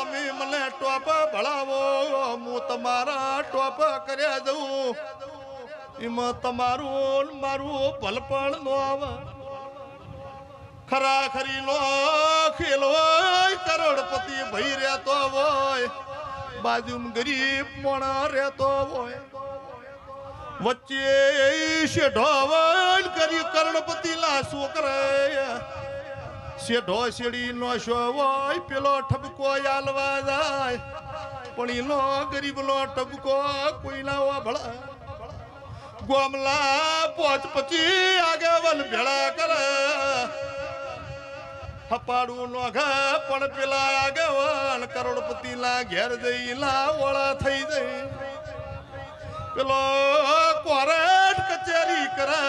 તમે મને ટોપ ભળાવો હું તમારા ટોપ કર્યા જઉં એમાં તમારું મારું ભલપણ નો આવે. ખરા ખરી નો ખેલ હોય કરોડપતિ ભાઈ રહેતો હોય. બાજુ ગરીબ મોણા રહેતો હોય. વચ્ચે શેઢોવન કરી કરોડપતિ લાશો કરે શેઢો શેડી નો શો હોય, પેલો ઠબકો આલવા જાય. પણ એનો ગરીબ નો ટબકો કોઈ ના વાભળા ગોમલા પોચ પછી આગેવલ ભેળા કરે. હપાડું નો ઘા, પણ પેલા આગેવલ કરોડપતિ ના ઘેર જઈ લા ઓળા થઈ જઈ પેલો કોરેટ કચેરી કરે.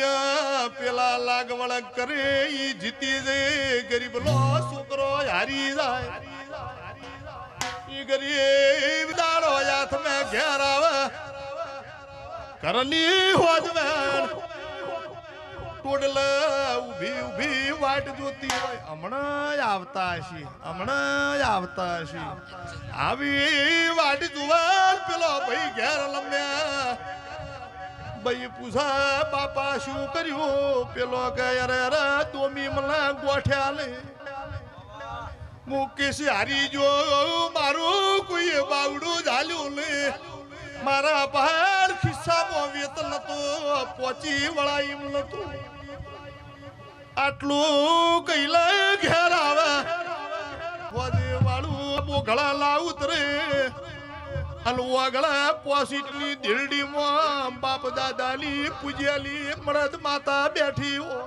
યા પેલા લાગવળ કરે ઈ જીતી જાય ગરીબ લો છોકરો હારી જાય. ઈ ગરીબ દાડો હાથ મે ઘેર આવે. કરની હોજવેણ ટોડલ ઊભી ઊભી વાટ જોતી હમણાં આવતા હમણાં આવતા હશે. આવી વાટ જુવાન ભાઈ પૂછા, બાપા, શું કર્યું? પેલો કે, અરે અરે તોમી મને ગોઠ્યા લે મુકેશ હારી જો મારું કોઈ બાવડું ઝાલ્યું ને મારા પહાડ ખિસ્સામાં વેતન નતો, પોચી વળાય એમ નતું. આટલું કઈલા ઘેર આવે. વાળું બોઘળા લાવ ઉતરે. હલવાગળા પોસીટની દિલડીમાં બાપ દાદાની પૂજ્યાલી મળદ માતા બેઠી હો.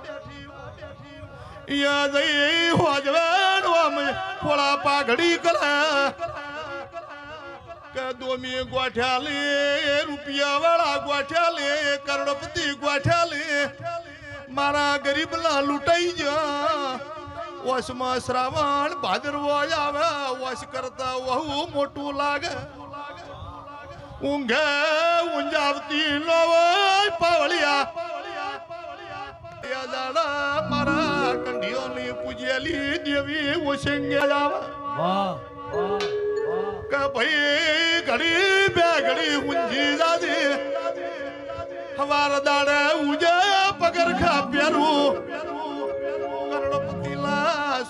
યા જઈ હોજવેણ અમે ખોળા પાઘડી કરે કે દોમી ગોઠ્યા લે રૂપિયા વાળા ગોઠ્યા લે કરોડપતિ ગોઠ્યા લે મારા ગરીબ ના લૂંટાઈ જા વસમાં શ્રાવણ ભાદરવો આવે, વસ કરતા વહુ મોટું લાગે. ઊંઘે ઊંઝાવતી નો હોય પાવળિયા મારા કંઢીઓની પૂજેલી દેવી ઓસંગે વાહ કે ઘડી બે ઘડી ઊંઝી જાજે. હવાર દાડે ઉજે પગર ખા પહેરું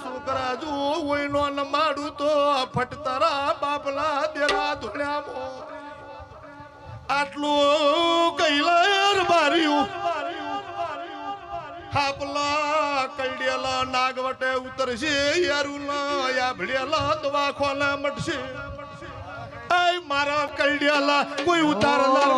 છોકરા જો હોય ન માડું તો ફટતારા બાપલા દેરા ધુણ્યા આટલું કૈલાર બાર્યું. હાપલા નાગવટે ઉતરશે, યારુલા યાભડેલા દવાખોના મટશે. આય મારા કલડિયાલા કોઈ ઉતારનાર